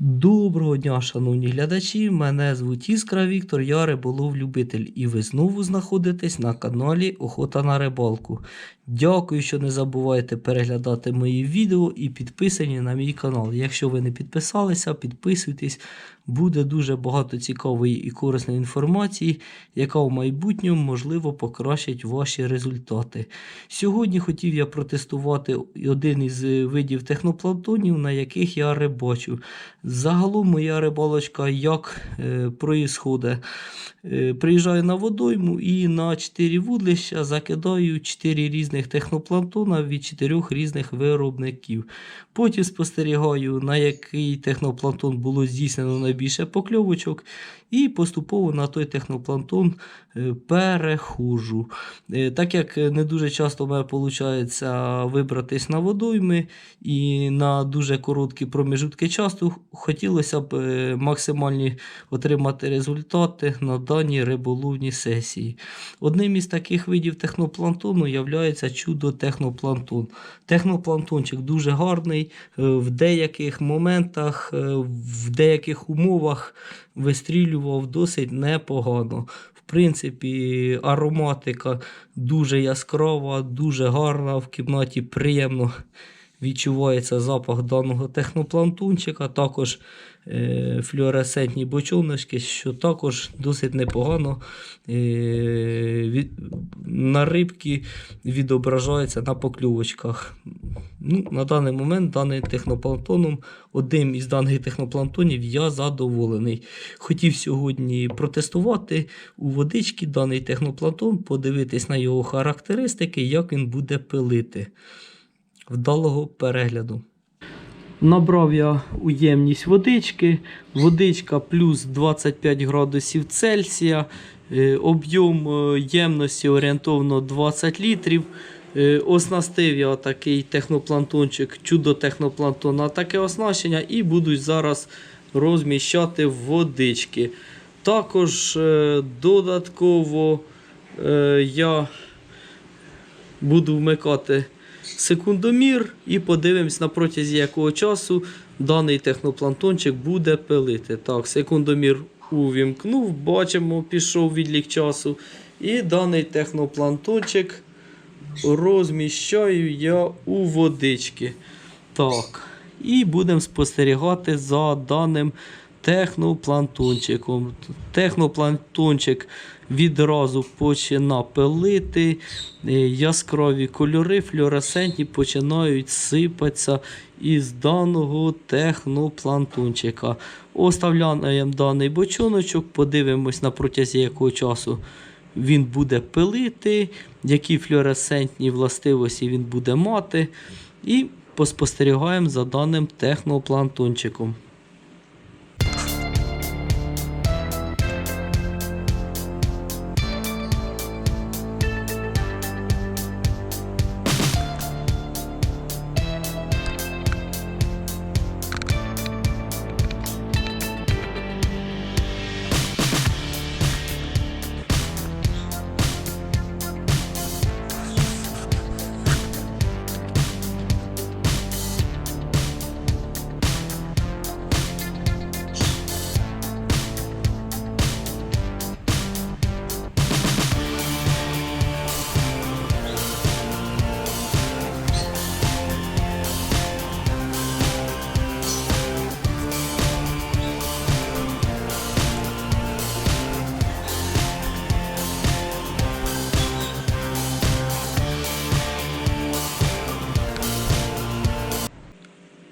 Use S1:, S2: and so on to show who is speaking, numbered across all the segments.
S1: Доброго дня, шановні глядачі. Мене звуть Іскра Віктор, я риболов-любитель, і ви знову знаходитесь на каналі Охота на рибалку. Дякую, що не забувайте переглядати мої відео і підписані на мій канал. Якщо ви не підписалися, підписуйтесь. Буде дуже багато цікавої і корисної інформації, яка в майбутньому можливо покращить ваші результати. Сьогодні хотів я протестувати один із видів технопланктонів, на яких я рибачу. Загалом моя рибалочка як е, проїсходить. Е, приїжджаю на водойму і на 4 вудлища закидаю 4 різних технопланктона від 4 різних виробників. Потім спостерігаю, на який технопланктон було здійснено найбільше покльовочок, і поступово на той технопланктон е, перехожу. Е, Так як не дуже часто в мене виходить вибратись на водойми і на дуже короткі проміжутки часу, хотілося б е, максимальні отримати результати на даній риболовній сесії. Одним із таких видів технопланктону є чудо технопланктон. Технопланктончик дуже гарний, е, в деяких моментах, е, в деяких умовах вистрілював досить непогано. В принципі, ароматика дуже яскрава, дуже гарна. В кімнаті приємно відчувається запах даного технопланктончика. Також е, флюоресцентні бочоночки, що також досить непогано е, від, на рибки відображається на покльовочках. Ну, на даний момент даним технопланктоном, одним із даних технопланктонів я задоволений. Хотів сьогодні протестувати у водички даний технопланктон, подивитись на його характеристики, як він буде пилити. Вдалого перегляду. Набрав я уємність водички. Водичка плюс 25 градусів Цельсія. Е, Об'єм е, ємності орієнтовно 20 літрів. Е, Оснастив я такий технопланктончик, чудо технопланктон на таке оснащення і буду зараз розміщати водички. Також додатково я буду вмикати секундомір і подивимось на протязі якого часу даний технопланктончик буде пилити. Так, секундомір увімкнув, бачимо, пішов відлік часу. І даний технопланктончик розміщаю я у водички. Так. І будемо спостерігати за даним технопланктончиком. Технопланктончик відразу починає пилити. е, Яскраві кольори флюоресцентні починають сипатися із даного технопланктончика. Оставляємо даний бочоночок, подивимось на протязі якого часу він буде пилити, які флюоресцентні властивості він буде мати. І поспостерігаємо за даним технопланктончиком.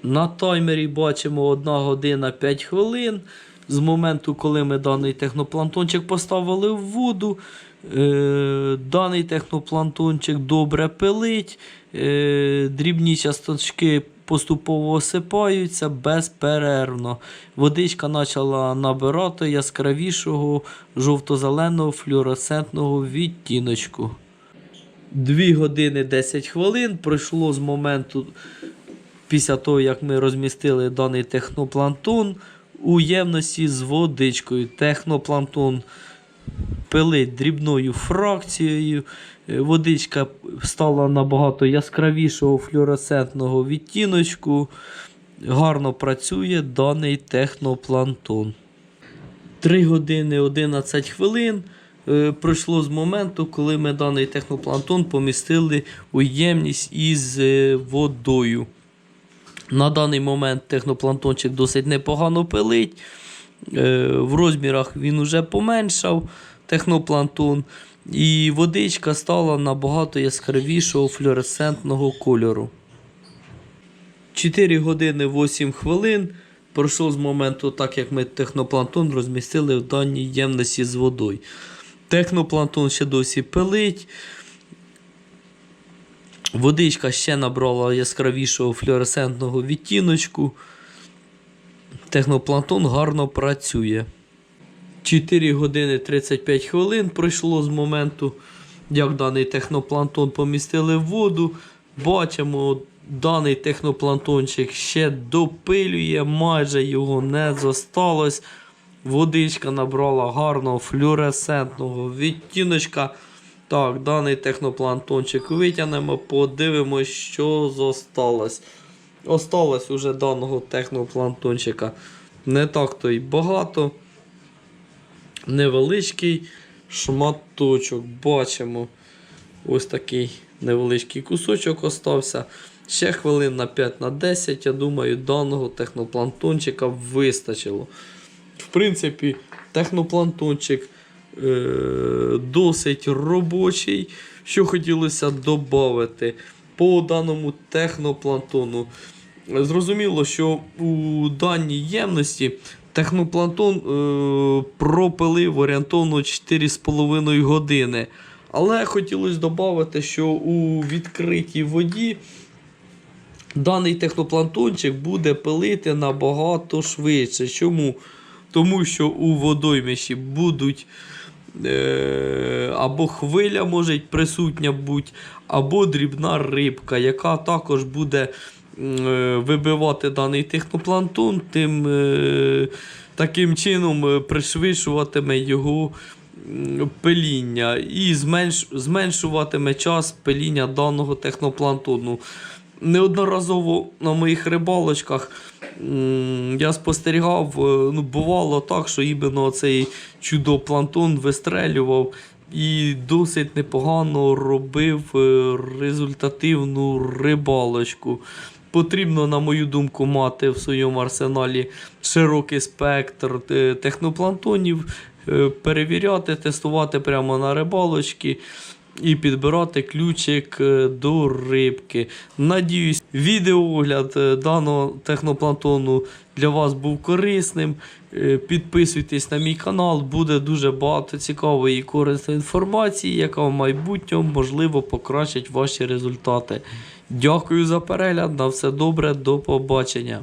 S1: На таймері бачимо 1 година 5 хвилин. З моменту, коли ми даний технопланктончик поставили в воду, е, даний технопланктончик добре пилить, е, дрібні часточки поступово осипаються безперервно. Водичка почала набирати яскравішого жовто-зеленого флюоресцентного відтіночку. 2 години 10 хвилин пройшло з моменту після того, як ми розмістили даний технопланктон у ємності з водичкою. Технопланктон пилить дрібною фракцією. Е, Водичка стала набагато яскравішого флюоресцентного відтіночку. гарно працює даний технопланктон. 3 години 11 хвилин е, пройшло з моменту, коли ми даний технопланктон помістили у ємність із е, водою. На даний момент технопланктончик досить непогано пилить. Е, в розмірах він уже поменшав технопланктон. І водичка стала набагато яскравішого флюоресцентного кольору. 4 години 8 хвилин пройшло з моменту, так як ми технопланктон розмістили в даній ємності з водою. Технопланктон ще досі пилить. Водичка ще набрала яскравішого флюоресцентного відтіночку. Технопланктон гарно працює. 4 години 35 хвилин пройшло з моменту, як даний технопланктон помістили в воду. Бачимо, даний технопланктончик ще допилює, майже його не зосталось. Водичка набрала гарного флюоресцентного відтіночка. Так, даний технопланктончик витягнемо, подивимось, що зосталось. Осталось уже даного технопланктончика не так то й багато. Невеличкий шматочок. Бачимо. Ось такий невеличкий кусочок остався. Ще хвилин на 5 на 10, я думаю, даного технопланктончика вистачило. В принципі, технопланктончик е, досить робочий. Що хотілося додати по даному технопланктону. Зрозуміло, що у даній ємності технопланктон е, пропилив орієнтовно 4,5 години. Але хотілося додати, що у відкритій воді даний технопланктончик буде пилити набагато швидше. Чому? Тому що у водойміші будуть е, або хвиля може присутня бути, або дрібна рибка, яка також буде е, вибивати даний технопланктон, тим е, таким чином е, пришвидшуватиме його пиління і зменш, зменшуватиме час пиління даного технопланктону. Неодноразово на моїх рибалочках я спостерігав, е, ну, бувало так, що іменно цей чудопланктон вистрелював і досить непогано робив е, результативну рибалочку. Потрібно, на мою думку, мати в своєму арсеналі широкий спектр е, технопланктонів, е, перевіряти, тестувати прямо на рибалочки і підбирати ключик е, до рибки. Надіюсь, відеоогляд е, даного технопланктону для вас був корисним. Е, Підписуйтесь на мій канал, буде дуже багато цікавої і корисної інформації, яка в майбутньому можливо покращить ваші результати. Дякую за перегляд. На все добре, до побачення.